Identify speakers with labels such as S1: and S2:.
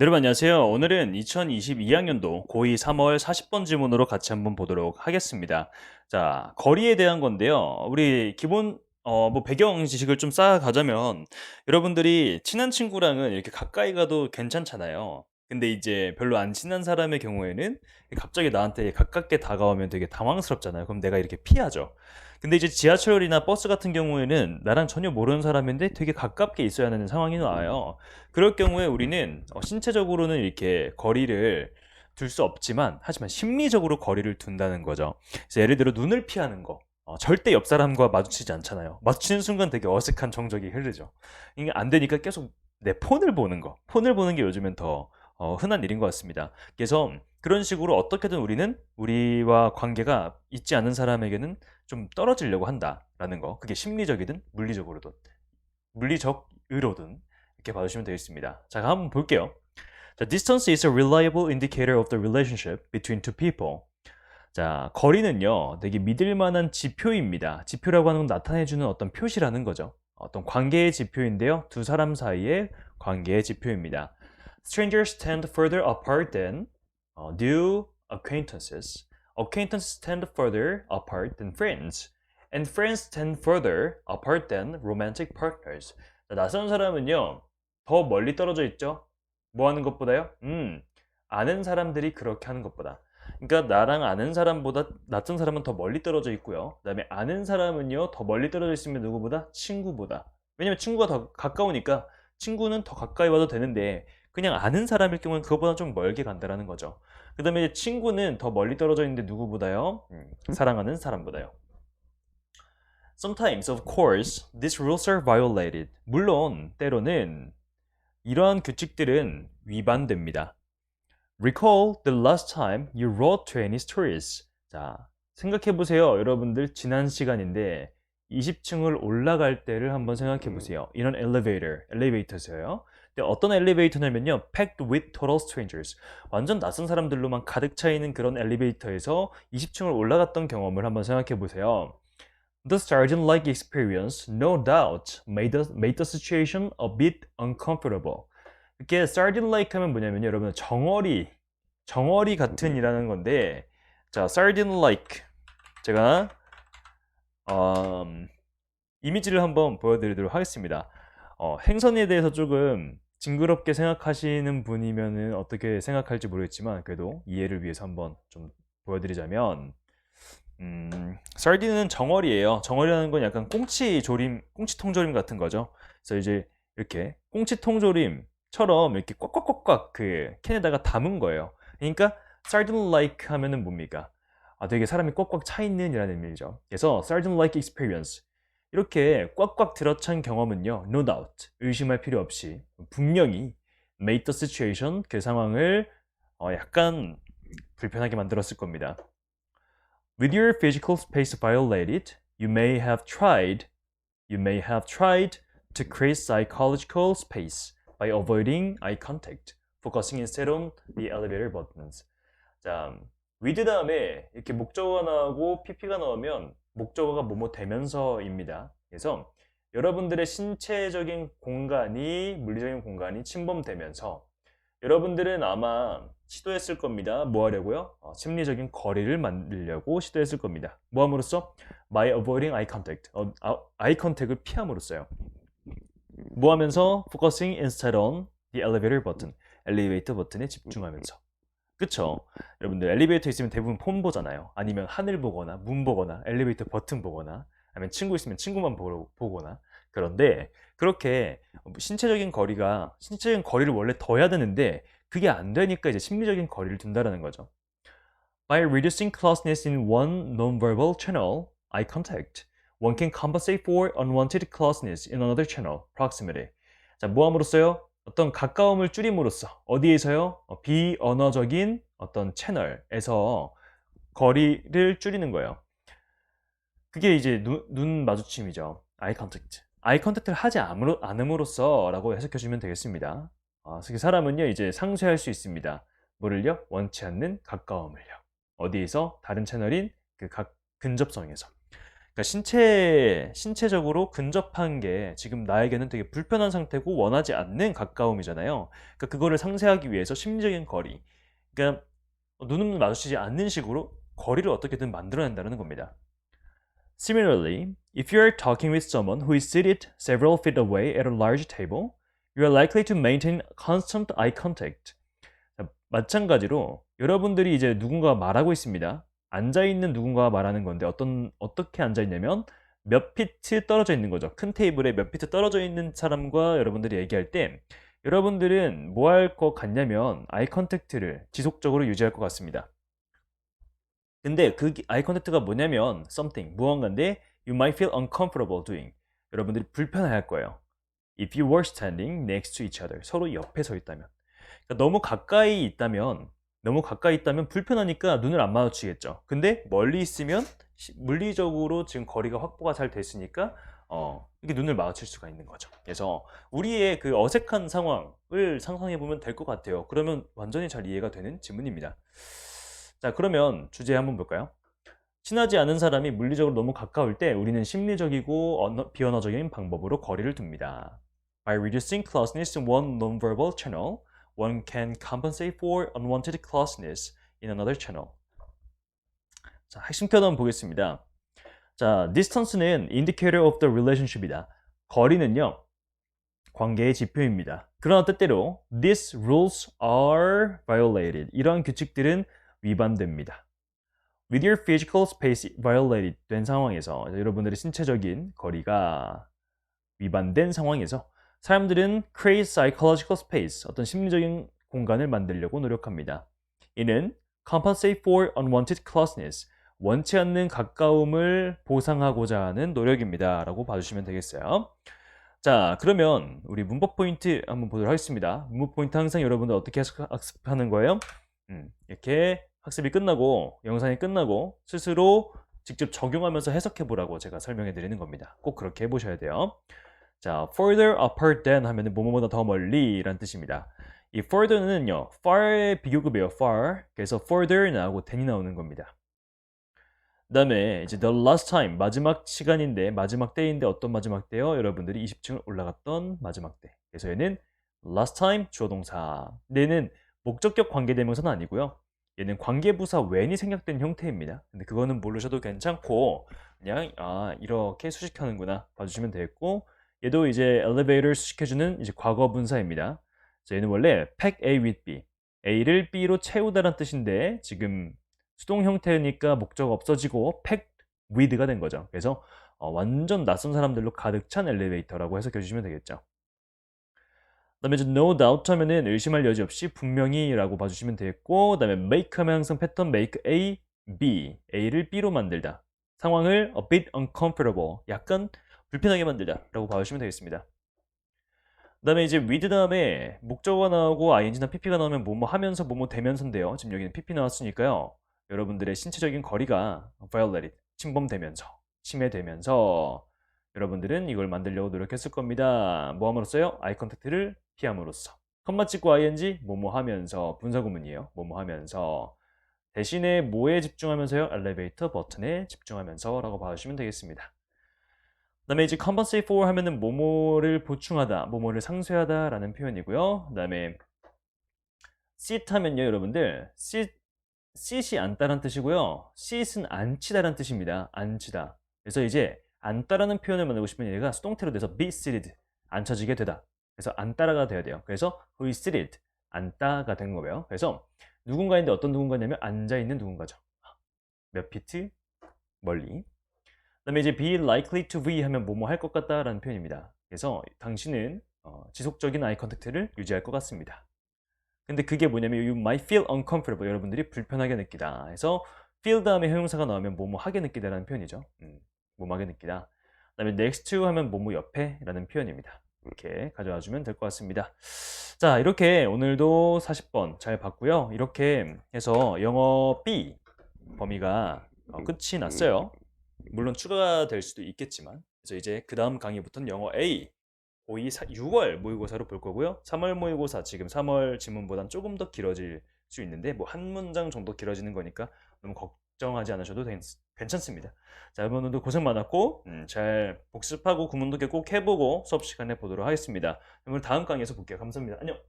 S1: 네, 여러분 안녕하세요. 오늘은 2022학년도 고2 3월 40번 지문으로 같이 한번 보도록 하겠습니다. 자, 거리에 대한 건데요. 우리 기본 어, 뭐 배경 지식을 좀 쌓아가자면 여러분들이 친한 친구랑은 이렇게 가까이 가도 괜찮잖아요. 근데 이제 별로 안 친한 사람의 경우에는 갑자기 나한테 가깝게 다가오면 되게 당황스럽잖아요. 그럼 내가 이렇게 피하죠. 근데 이제 지하철이나 버스 같은 경우에는 나랑 전혀 모르는 사람인데 되게 가깝게 있어야 하는 상황이 나와요. 그럴 경우에 우리는 어, 신체적으로는 이렇게 거리를 둘 수 없지만 하지만 심리적으로 거리를 둔다는 거죠. 그래서 예를 들어 눈을 피하는 거. 어, 절대 옆 사람과 마주치지 않잖아요. 마주치는 순간 되게 어색한 정적이 흐르죠. 이게 안 되니까 계속 내 폰을 보는 거. 폰을 보는 게 요즘엔 더 어, 흔한 일인 것 같습니다. 그래서 그런 식으로 어떻게든 우리는 우리와 관계가 있지 않은 사람에게는 좀 떨어지려고 한다라는 거. 그게 심리적이든 물리적으로든 물리적으로든 이렇게 봐주시면 되겠습니다. 자, 한번 볼게요. 자, distance is a reliable indicator of the relationship between two people. 자, 거리는요, 되게 믿을 만한 지표입니다. 지표라고 하는 건 나타내주는 어떤 표시라는 거죠. 어떤 관계의 지표인데요. 두 사람 사이의 관계의 지표입니다. Strangers stand further apart than uh, do acquaintances. Acquaintances stand further apart than friends. And friends stand further apart than romantic partners. 자, 낯선 사람은요, 더 멀리 떨어져 있죠? 뭐 하는 것보다요? 음, 아는 사람들이 그렇게 하는 것보다. 그러니까 나랑 아는 사람보다 낯선 사람은 더 멀리 떨어져 있고요. 그 다음에 아는 사람은요, 더 멀리 떨어져 있으면 누구보다? 친구보다. 왜냐면 친구가 더 가까우니까 친구는 더 가까이 와도 되는데 그냥 아는 사람일 경우는 그것보다 좀 멀게 간다라는 거죠. 그 다음에 친구는 더 멀리 떨어져 있는데 누구보다요? 음, 사랑하는 사람보다요. Sometimes, of course, these rules are violated. 물론 때로는 이러한 규칙들은 위반됩니다. Recall the last time you wrote 20 stories. 자, 생각해 보세요. 여러분들 지난 시간인데 20층을 올라갈 때를 한번 생각해 보세요. 이런 elevator, 엘리베이터에서요. 근데 어떤 엘리베이터냐면요. packed with total strangers. 완전 낯선 사람들로만 가득 차 있는 그런 엘리베이터에서 20층을 올라갔던 경험을 한번 생각해 보세요. The sergeant-like experience, no doubt, made the, made the situation a bit uncomfortable. 이렇게 sergeant-like 하면 뭐냐면 여러분 정어리, 정어리 같은이라는 건데 자, sergeant-like 제가 음, 이미지를 한번 보여드리도록 하겠습니다. 어, 행선에 대해서 조금 징그럽게 생각하시는 분이면은 어떻게 생각할지 모르겠지만 그래도 이해를 위해서 한번 좀 보여드리자면 음, 썰디는 정어리예요. 정어리라는 건 약간 꽁치 조림, 꽁치 통조림 같은 거죠. 그래서 이제 이렇게 꽁치 통조림처럼 이렇게 꽉꽉꽉꽉 그 캔에다가 담은 거예요. 그러니까 sardine like 하면은 뭡니까? 아, 되게 사람이 꽉꽉 차 있는 이라는 의미죠. 그래서 sardine like experience 이렇게 꽉꽉 들어찬 경험은요, no doubt 의심할 필요 없이 분명히 made the situation 그 상황을 어, 약간 불편하게 만들었을 겁니다. With your physical space violated, you may have tried, you may have tried to create psychological space by avoiding eye contact, focusing instead on the elevator buttons. 자, with 다음에 이렇게 목적어가 나오고 pp가 나오면 목적어가 뭐뭐 되면서입니다. 그래서 여러분들의 신체적인 공간이 물리적인 공간이 침범되면서 여러분들은 아마 시도했을 겁니다. 뭐 하려고요? 어, 심리적인 거리를 만들려고 시도했을 겁니다. 뭐 함으로써? by avoiding eye contact. 어, 아, eye contact을 피함으로써요. 뭐 하면서? focusing instead on the elevator button. 엘리베이터 버튼에 집중하면서. 그쵸? 여러분들 엘리베이터 있으면 대부분 폰 보잖아요. 아니면 하늘 보거나 문 보거나 엘리베이터 버튼 보거나 아니면 친구 있으면 친구만 보, 보거나 그런데 그렇게 신체적인 거리가 신체적인 거리를 원래 둬야 되는데 그게 안 되니까 이제 심리적인 거리를 둔다라는 거죠. By reducing closeness in one nonverbal channel, eye contact, one can compensate for unwanted closeness in another channel, proximity. 자, 뭐 함으로써요? 어떤 가까움을 줄임으로써 어디에서요? 어, 비언어적인 어떤 채널에서 거리를 줄이는 거예요. 그게 이제 눈, 눈 마주침이죠. eye contact. 아이 컨택트를 하지 않음으로써 라고 해석해 주면 되겠습니다. 아, 사람은요, 이제 상쇄할 수 있습니다. 뭐를요? 원치 않는 가까움을요. 어디에서? 다른 채널인 그 각 근접성에서. 그러니까 신체 신체적으로 근접한 게 지금 나에게는 되게 불편한 상태고 원하지 않는 가까움이잖아요. 그러니까 그거를 상쇄하기 위해서 심리적인 거리. 그러니까 눈은 마주치지 않는 식으로 거리를 어떻게든 만들어낸다는 겁니다. Similarly, if you are talking with someone who is seated several feet away at a large table, you are likely to maintain constant eye contact. 자, 마찬가지로 여러분들이 이제 누군가 말하고 있습니다. 앉아 있는 누군가가 말하는 건데 어떤 어떻게 앉아 있냐면 몇 피트 떨어져 있는 거죠. 큰 테이블에 몇 피트 떨어져 있는 사람과 여러분들이 얘기할 때 여러분들은 뭐 할 것 같냐면 아이 컨택트를 지속적으로 유지할 것 같습니다. 근데 그 아이 컨택트가 뭐냐면 something 무언가인데 you might feel uncomfortable doing 여러분들이 불편해할 거예요. If you were standing next to each other 서로 옆에 서 있다면 그러니까 너무 가까이 있다면 너무 가까이 있다면 불편하니까 눈을 안 마주치겠죠. 근데 멀리 있으면 시- 물리적으로 지금 거리가 확보가 잘 됐으니까 어, 이게 눈을 마주칠 수가 있는 거죠. 그래서 우리의 그 어색한 상황을 상상해 보면 될 것 같아요. 그러면 완전히 잘 이해가 되는 질문입니다. 자, 그러면 주제 한번 볼까요? 친하지 않은 사람이 물리적으로 너무 가까울 때 우리는 심리적이고 언어- 비언어적인 방법으로 거리를 둡니다. By reducing closeness in one nonverbal channel, one can compensate for unwanted closeness in another channel. 자, 핵심 표현 한번 보겠습니다. 자, distance는 indicator of the relationship이다. 거리는요, 관계의 지표입니다. 그러나 때때로 these rules are violated. 이러한 규칙들은 위반됩니다. With your physical space violated 된 상황에서 여러분들의 신체적인 거리가 위반된 상황에서 사람들은 create psychological space 어떤 심리적인 공간을 만들려고 노력합니다. 이는 compensate for unwanted closeness 원치 않는 가까움을 보상하고자 하는 노력입니다. 라고 봐주시면 되겠어요. 자, 그러면 우리 문법 포인트 한번 보도록 하겠습니다. 문법 포인트 항상 여러분들 어떻게 학습- 학습하는 거예요? 음, 이렇게 학습이 끝나고, 영상이 끝나고, 스스로 직접 적용하면서 해석해 보라고 제가 설명해 드리는 겁니다. 꼭 그렇게 해 보셔야 돼요. 자, further apart than 하면은 뭐뭐보다 더 멀리 라는 뜻입니다. 이 further는요, far의 비교급이에요, far. 그래서 further 나오고 than이 나오는 겁니다. 그 다음에 이제 the last time 마지막 시간인데 마지막 때인데 어떤 마지막 때요? 여러분들이 20층을 올라갔던 마지막 때. 그래서 얘는 last time 주어 동사. 근데 얘는 목적격 관계대명사는 아니고요. 얘는 관계부사 when이 생략된 형태입니다. 근데 그거는 모르셔도 괜찮고 그냥 아 이렇게 수식하는구나 봐주시면 되겠고 얘도 이제 elevator 수식해주는 이제 과거 분사입니다. 자, 얘는 원래 pack A with B. A를 B로 채우다란 뜻인데 지금 수동 형태니까 목적 없어지고 pack with가 된 거죠. 그래서 어, 완전 낯선 사람들로 가득 찬 엘리베이터라고 해석해 주시면 되겠죠. 그 다음에 이제 no doubt 하면은 의심할 여지 없이 분명히 라고 봐주시면 되겠고, 그 다음에 make 하면 항상 패턴 make A, B, A를 B로 만들다. 상황을 a bit uncomfortable, 약간 불편하게 만들다라고 봐주시면 되겠습니다. 그 다음에 이제 with 다음에 목적어가 나오고 ing나 pp가 나오면 뭐뭐 하면서 뭐뭐 되면서인데요. 지금 여기는 pp 나왔으니까요. 여러분들의 신체적인 거리가 violated, 침범되면서, 침해되면서 여러분들은 이걸 만들려고 노력했을 겁니다. 뭐 함으로써요? 아이 컨택트를 피함으로써. 컴마 찍고 ing 뭐뭐 하면서 분사구문이에요. 뭐뭐 하면서 대신에 뭐에 집중하면서요? 엘리베이터 버튼에 집중하면서 라고 봐주시면 되겠습니다. 그다음에 이제 compensate for 하면은 뭐뭐를 보충하다, 뭐뭐를 상쇄하다라는 표현이고요. 그다음에 sit 하면요, 여러분들 sit sit이 앉다란 뜻이고요. sit은 앉히다란 뜻입니다. 앉히다. 그래서 이제 앉다라는 표현을 만들고 싶으면 얘가 수동태로 돼서 be seated 앉혀지게 되다. 그래서 앉다라가 돼야 돼요. 그래서 who is seated 앉다가 된 거고요. 그래서 누군가인데 어떤 누군가냐면 앉아 있는 누군가죠. 몇 피트 멀리. 그다음에 이제 be likely to be 하면 뭐뭐 할 것 같다라는 표현입니다. 그래서 당신은 어, 지속적인 아이 컨택트를 유지할 것 같습니다. 근데 그게 뭐냐면 you might feel uncomfortable 여러분들이 불편하게 느끼다. 그래서 feel 다음에 형용사가 나오면 뭐뭐 하게 느끼다라는 표현이죠. 음, 뭐뭐 하게 느끼다. 그다음에 next to 하면 뭐뭐 옆에라는 표현입니다. 이렇게 가져와 주면 될 것 같습니다. 자, 이렇게 오늘도 40번 잘 봤고요. 이렇게 해서 영어 B 범위가 어, 끝이 났어요. 물론 추가가 될 수도 있겠지만 그래서 이제 그 다음 강의부터는 영어 A 고2 6월 모의고사로 볼 거고요. 3월 모의고사 지금 3월 지문보단 조금 더 길어질 수 있는데 뭐 한 문장 정도 길어지는 거니까 너무 걱정하지 않으셔도 괜- 괜찮습니다. 자, 여러분들도 고생 많았고 음, 잘 복습하고 구문독해 꼭 해보고 수업 시간에 보도록 하겠습니다. 그러면 다음 강의에서 볼게요. 감사합니다. 안녕.